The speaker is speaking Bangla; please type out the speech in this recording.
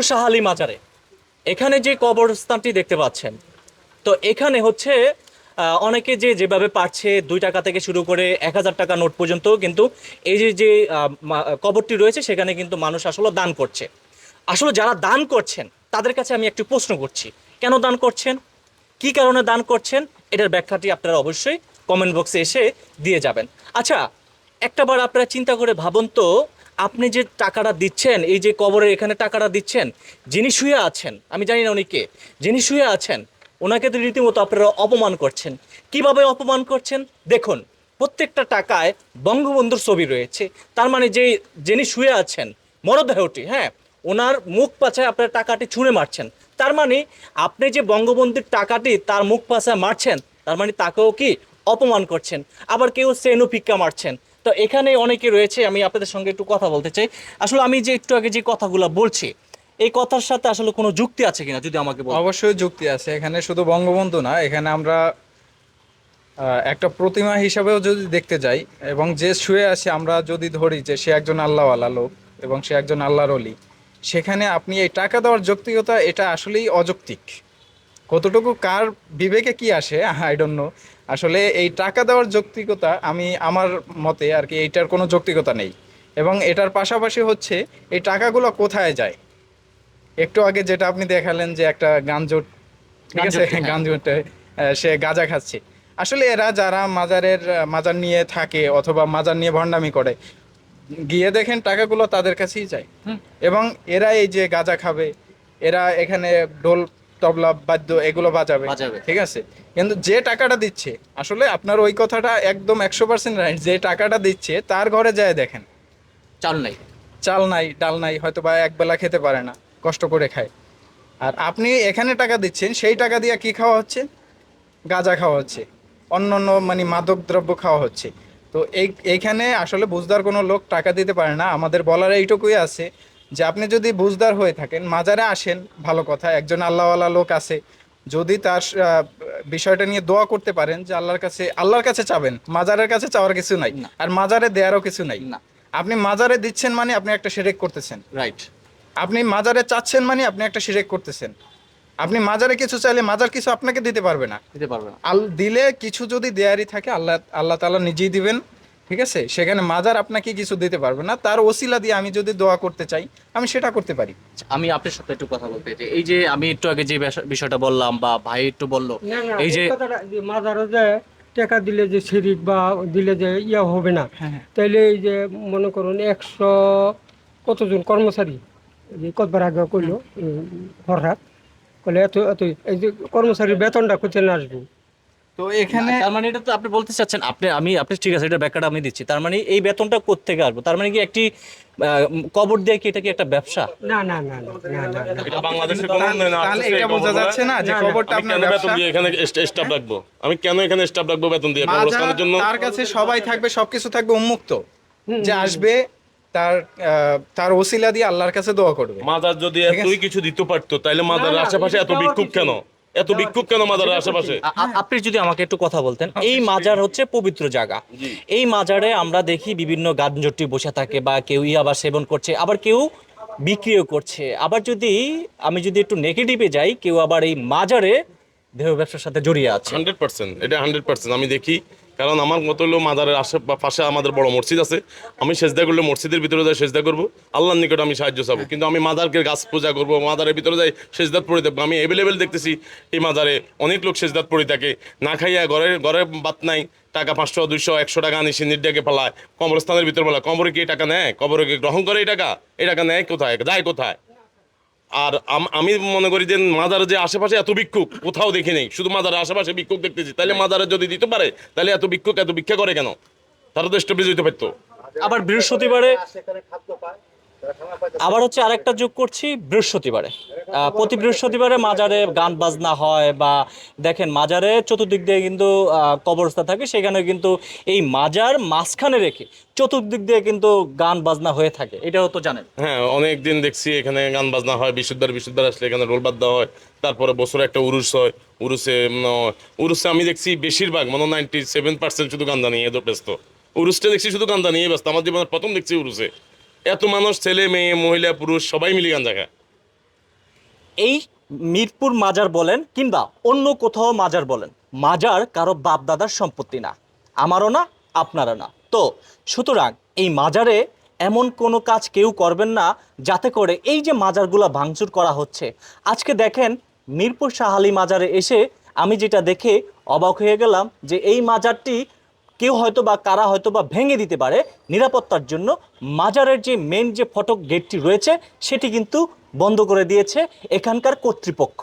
পিরোজপুর শাহালি মাজারে। এখানে যে কবরস্থানটি দেখতে পাচ্ছেন। তো এখানে হচ্ছে অনেকে যে যেভাবে পারছে, দুই টাকা থেকে শুরু করে এক হাজার টাকা নোট পর্যন্ত, কিন্তু এই যে যে কবরটি রয়েছে, সেখানে কিন্তু মানুষ আসলে দান করছে। আসলে যারা দান করছেন, তাদের কাছে আমি একটু প্রশ্ন করছি। কেন দান করছেন? কি কারণে দান করছেন? এটার ব্যাখ্যাটি আপনারা অবশ্যই কমেন্ট বক্সে এসে দিয়ে যাবেন। আচ্ছা একটাবার আপনারা চিন্তা করে ভাবুন তো আপনি যে টাকাটা দিচ্ছেন, এই যে কবরের এখানে টাকাটা দিচ্ছেন, যিনি শুয়ে আছেন, আমি জানি না উনি কে, যিনি শুয়ে আছেন, ওনাকে তো রীতিমতো আপনারা অপমান করছেন। কীভাবে অপমান করছেন? দেখুন, প্রত্যেকটা টাকায় বঙ্গবন্ধুর ছবি রয়েছে। তার মানে যে যিনি শুয়ে আছেন, মরদেহটি হ্যাঁ ওনার মুখ পাছায় আপনার টাকাটি ছুঁড়ে মারছেন। তার মানে আপনি যে বঙ্গবন্ধুর টাকাটি তার মুখ পাছায় মারছেন, তার মানে তাকেও কি অপমান করছেন? আবার কেউ সেনু ফিক্কা মারছেন। তো এখানে অনেকে রয়েছে, আমি আপনাদের সঙ্গে একটু কথা বলতে চাই। আসলে আমি যে একটু আগে যে কথাগুলো বলছি, এই কথার সাথে আসলে কোনো যুক্তি আছে কিনা, যদি আমাকে অবশ্যই যুক্তি আছে। এখানে শুধু বঙ্গবন্ধু না, এখানে আমরা একটা প্রতিমা হিসাবেও যদি দেখতে যাই, এবং যে শুয়ে আছে, আমরা যদি ধরি যে সে একজন আল্লাহওয়ালা লোক, এবং সে একজন আল্লাহর অলি সেখানে আপনি এই টাকা দেওয়ার যৌক্তিকতা, এটা আসলেই অযৌক্তিক। কতটুকু কার বিবেকে কি আসে আই ডোন্ট নো আসলে এই টাকা দেওয়ার যৌক্তিকতা আমি আমার মতে আর কি এইটার কোনো যৌক্তিকতা নেই। এবং এটার পাশাপাশি হচ্ছে এই টাকাগুলো কোথায় যায়? একটু আগে যেটা আপনি দেখালেন যে একটা গাঞ্জট ঠিক আছে? গাঞ্জট, হ্যাঁ। সে গাঁজা খাচ্ছে। আসলে এরা যারা মাজারের মাজার নিয়ে থাকে অথবা মাজার নিয়ে ভণ্ডামি করে গিয়ে দেখেন টাকাগুলো তাদের কাছেই যায়। এবং এরা এই যে গাঁজা খাবে এরা এখানে ডোল তবলা বাদ্য এগুলো বাজাবে। ঠিক আছে? কিন্তু যে টাকাটা দিচ্ছে আসলে আপনার ওই কথাটা একদম একশো পার্সেন্ট রাইট যে টাকাটা দিচ্ছে তার ঘরে যায় দেখেন। চাল নাই। চাল নাই ডাল নাই হয়তো বা একবেলা খেতে পারে না কষ্ট করে খায়। আর আপনি এখানে টাকা দিচ্ছেন সেই টাকা দিয়ে কি খাওয়া হচ্ছে? গাঁজা খাওয়া হচ্ছে। অন্য অন্য মানে মাদক দ্রব্য খাওয়া হচ্ছে। তো এই এইখানে আসলে বুঝদার কোনো লোক টাকা দিতে পারে না। আমাদের বলার এইটুকুই আছে যে আপনি যদি বুঝদার হয়ে থাকেন মাজারে আসেন ভালো কথা একজন আল্লাহওয়ালা লোক আছে যদি তার বিষয়টা নিয়ে দোয়া করতে পারেন যে আল্লাহর কাছে আল্লাহর কাছে চাবেন মাজারের কাছে চাওয়ার কিছু নাই না। আর মাজারে দেওয়ারও কিছু নাই। না। আপনি মাজারে দিচ্ছেন মানে আপনি একটা সেরেক করতেছেন। রাইট আপনি মাজারে চাচ্ছেন মানে আপনি একটা শিরেক করতেছেন। আপনি মাজারে কিছু চাইলে মাজার কিছু আপনাকে দিতে পারবে না। দিতে পারবে না। আল দিলে কিছু যদি দেয়ারই থাকে আল্লাহ আল্লাহ তাআলা নিজেই দিবেন। ঠিক আছে? সেখানে মাজার আপনাকে কিছু দিতে পারবে না। তার ওসিলা দিয়ে আমি যদি দোয়া করতে চাই আমি সেটা করতে পারি। আমি আপনার সাথে একটু কথা বলতে চাই। এই যে আমি একটু আগে যে বিষয়টা বললাম বা ভাই একটু বলল এই যে কথাটা যে টাকা দিলে যে শিরিক বা দিলে যে ইয়া হবে না হ্যাঁ, হ্যাঁ। তাইলে এই যে মনে করুন একশো কতজন কর্মচারী এই যে কতবার আগে করল হঠাৎ কলে এত এত এই যে কর্মচারীর বেতনটা কোথায় না আসব। তো এখানে তার মানে এটা তো আপনি বলতে চাচ্ছেন আপনি আমি আপনি ঠিক আছে এটা ব্যাখ্যাটা আমি দিচ্ছি। তার মানে এই বেতনটা কোত্থেকে আসব? তার মানে কি একটি কবর দিয়ে কি এটা কি একটা ব্যবসা? না না না না না না না। এটা বাংলাদেশের তাহলে এটা বোঝা যাচ্ছে না যে আমি আপনার ব্যবসা? দিয়ে এখানে স্টাফ রাখব? আমি কেন এখানে স্টাফ রাখব বেতন দিয়ে? কবরস্থানের জন্য তার কাছে সবাই থাকবে সবকিছু থাকবে উন্মুক্ত। যে আসবে তার আহ, তার ওসিলা দিয়ে আল্লাহর কাছে দোয়া করবে। মাদার যদি এতই কিছু দিতে পারতো তাহলে মাদার আশেপাশে এত বিক্ষোভ কেন। এত বিক্ষোভ কেন মাজারের আশেপাশে? আপনি যদি আমাকে একটু কথা বলতেন এই মাজার হচ্ছে পবিত্র জায়গা। এই মাজারে আমরা দেখি বিভিন্ন গাঞ্জটি বসে থাকে বা কেউ আবার সেবন করছে আবার কেউ বিক্রিও করছে। আবার যদি আমি যদি একটু নেগেটিভে যাই কেউ আবার এই মাজারে দেহ ব্যবসার সাথে জড়িয়ে আছে। হান্ড্রেড পার্সেন্ট এটা হান্ড্রেড পার্সেন্ট। আমি দেখি কারণ আমার মতো হলো মাদারের আশে পাশে আমাদের বড় মসজিদ আছে। আমি সেজদা করলে মসজিদের ভিতরে যাই সেজদা করব। আল্লাহর নিকট আমি সাহায্য চাবো। কিন্তু আমি মাদারকে গাছ পূজা করব মাদারের ভিতরে যাই সেজদাত পড়ে থাকব আমি অ্যাভেলেবেল দেখতেছি এই মাদারে অনেক লোক সেজদাত পড়ে থাকে। না খাইয়া ঘরে ঘরে বাত নাই, টাকা পাঁচশো, দুইশো, একশো টাকা আনি সিন্দির ডেকে ফেলায় কবরস্থানের ভিতরে বলা, কবরে কি টাকা নেয়? কবরে কি গ্রহণ করে এই টাকা? এই টাকা নেয় কোথায়? যায় কোথায়? আর আম- মনে করি যে মাজারের যে আশেপাশে এত বিক্ষোভ কোথাও দেখি নেই। শুধু মাজারের আশেপাশে বিক্ষোভ দেখতেছি। তাহলে মাজারে যদি দিতে পারে তাহলে এত বিক্ষোভ এত ভিক্ষা করে কেন? তারা তো স্টেবলিশ হইতে পারতো। আবার বৃহস্পতিবারে আবার হচ্ছে আরেকটা যোগ করছি বৃহস্পতিবারে। প্রতি বৃহস্পতিবারে মাজারে গান বাজনা হয় বা দেখেন মাজারে চতুর্দিক দিয়ে কিন্তু আহ, কবরস্থান থাকে সেখানে কিন্তু এই মাজার মাঝখানে রেখে চতুর্দিক দিয়ে কিন্তু গান বাজনা হয়ে থাকে। এটাও তো জানেন। হ্যাঁ অনেক দিন দেখছি এখানে গান বাজনা হয় বিশুদ্ধবার বিশুদ্ধবার আসলে এখানে রোল বাদ দেওয়া হয় তারপরে বছরে একটা উরুস হয় উরুসে উরুসে আমি দেখছি বেশিরভাগ মানে নাইনটি সেভেন পার্সেন্ট শুধু গান্দা নিয়ে ব্যস্ত। উরুসটা দেখছি শুধু গান্দা নিয়ে ব্যস্ত আমার জীবনের প্রথম দেখছি উরুসে। এত মানুষ ছেলে মেয়ে মহিলা পুরুষ সবাই মিলে গান খায় এই মিরপুর মাজার বলেন কিংবা অন্য কোথাও মাজার বলেন, মাজার কারও বাপ দাদার সম্পত্তি না, আমারও না, আপনারও না। তো সুতরাং এই মাজারে এমন কোনো কাজ কেউ করবেন না, যাতে করে এই যে মাজারগুলো ভাঙচুর করা হচ্ছে। আজকে দেখেন মিরপুর শাহালি মাজারে এসে আমি যেটা দেখে অবাক হয়ে গেলাম যে এই মাজারটি কেউ হয়তো বা কারা হয়তো বা ভেঙে দিতে পারে নিরাপত্তার জন্য। মাজারের যে মেন যে ফটক গেটটি রয়েছে, সেটি কিন্তু বন্ধ করে দিয়েছে এখানকার কর্তৃপক্ষ।